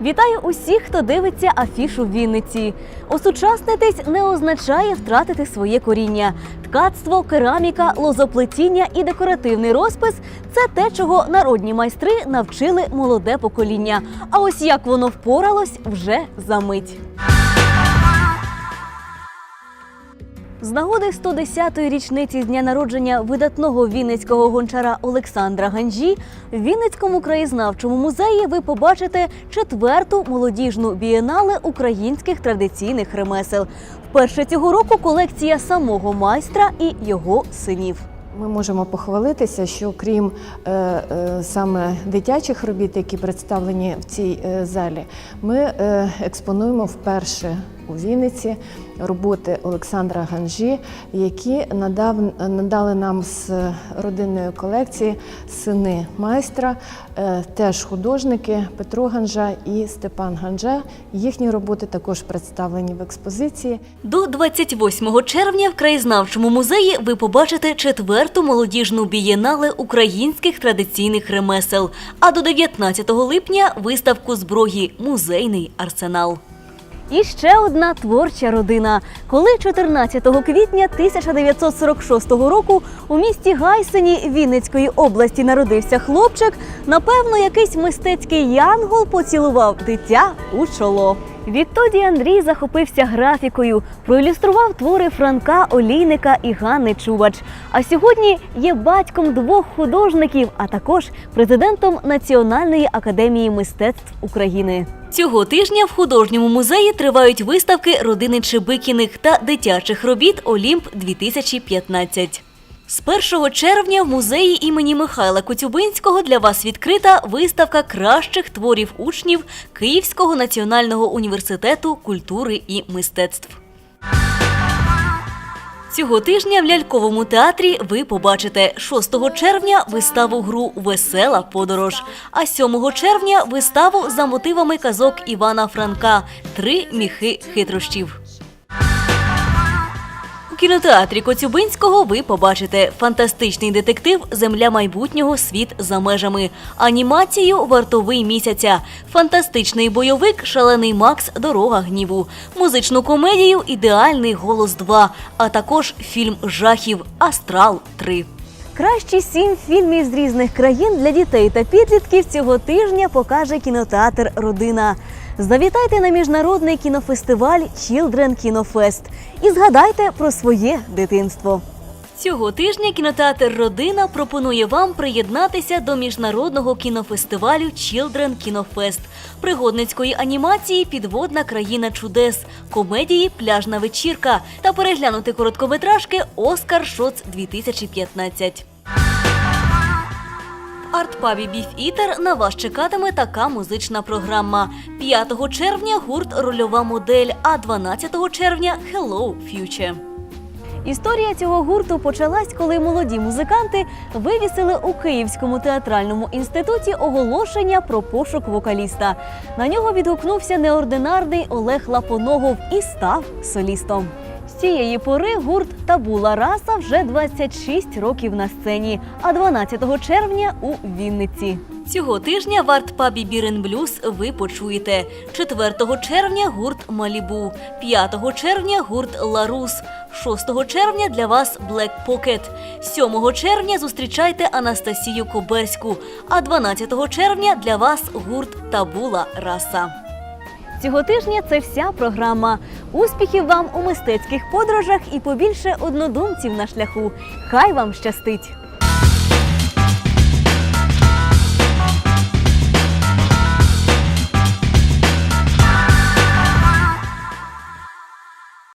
Вітаю усіх, хто дивиться афішу в Вінниці. Осучаснитись не означає втратити своє коріння. Ткацтво, кераміка, лозоплетіння і декоративний розпис це те, чого народні майстри навчили молоде покоління. А ось як воно впоралось вже за мить. З нагоди 110-ї річниці з дня народження видатного вінницького гончара Олександра Ганжі в Вінницькому краєзнавчому музеї ви побачите четверту молодіжну бієнале українських традиційних ремесел. Вперше цього року колекція самого майстра і його синів. Ми можемо похвалитися, що крім е, е, саме дитячих робіт, які представлені в цій е, залі, ми е, експонуємо вперше у Вінниці роботи Олександра Ганжі, які надав, надали нам з родинної колекції сини майстра, е, теж художники Петро Ганжа і Степан Ганжа. Їхні роботи також представлені в експозиції. До 28 червня в краєзнавчому музеї ви побачите четверту молодіжну бієнале українських традиційних ремесел. А до 19 липня виставку зброї Музейний арсенал. І ще одна творча родина. Коли 14 квітня 1946 року у місті Гайсені Вінницької області народився хлопчик, напевно, якийсь мистецький янгол поцілував дитя у чоло. Відтоді Андрій захопився графікою, проілюстрував твори Франка Олійника і Ганни Чувач. А сьогодні є батьком двох художників, а також президентом Національної академії мистецтв України. Цього тижня в художньому музеї тривають виставки родини Чебикіних та дитячих робіт Олімп 2015 з 1 червня в музеї імені Михайла Коцюбинського для вас відкрита виставка кращих творів учнів Київського національного університету культури і мистецтв. Цього тижня в ляльковому театрі ви побачите 6 червня виставу гру Весела подорож, а 7 червня виставу за мотивами казок Івана Франка Три міхи хитрощів. Кінотеатрі Коцюбинського ви побачите фантастичний детектив Земля майбутнього світ за межами, анімацію Вартовий місяця, фантастичний бойовик Шалений Макс Дорога гніву, музичну комедію Ідеальний голос 2, а також фільм жахів Астрал 3. Кращі сім фільмів з різних країн для дітей та підлітків цього тижня покаже кінотеатр Родина. Завітайте на міжнародний кінофестиваль Children Кінофест і згадайте про своє дитинство. Цього тижня кінотеатр Родина пропонує вам приєднатися до міжнародного кінофестивалю Children Кінофест, пригодницької анімації Підводна країна чудес, комедії Пляжна вечірка та переглянути короткометражки Оскар Шоц 2015. Артпабі Біф Ітер на вас чекатиме така музична програма. 5 червня гурт Рольова модель, а 12 червня Hello Future. Історія цього гурту почалась, коли молоді музиканти вивісили у Київському театральному інституті оголошення про пошук вокаліста. На нього відгукнувся неординарний Олег Лапоногов і став солістом. З цієї пори гурт Табула Раса вже 26 років на сцені, а 12 червня у Вінниці. Цього тижня в артпабі Бірен Блюз ви почуєте 4 червня гурт Малібу, 5 червня гурт Ларус, 6 червня для вас Black Pocket, 7 червня зустрічайте Анастасію Коберську, а 12 червня для вас гурт Табула Раса. Цього тижня це вся програма. Успіхів вам у мистецьких подорожах і побільше однодумців на шляху. Хай вам щастить!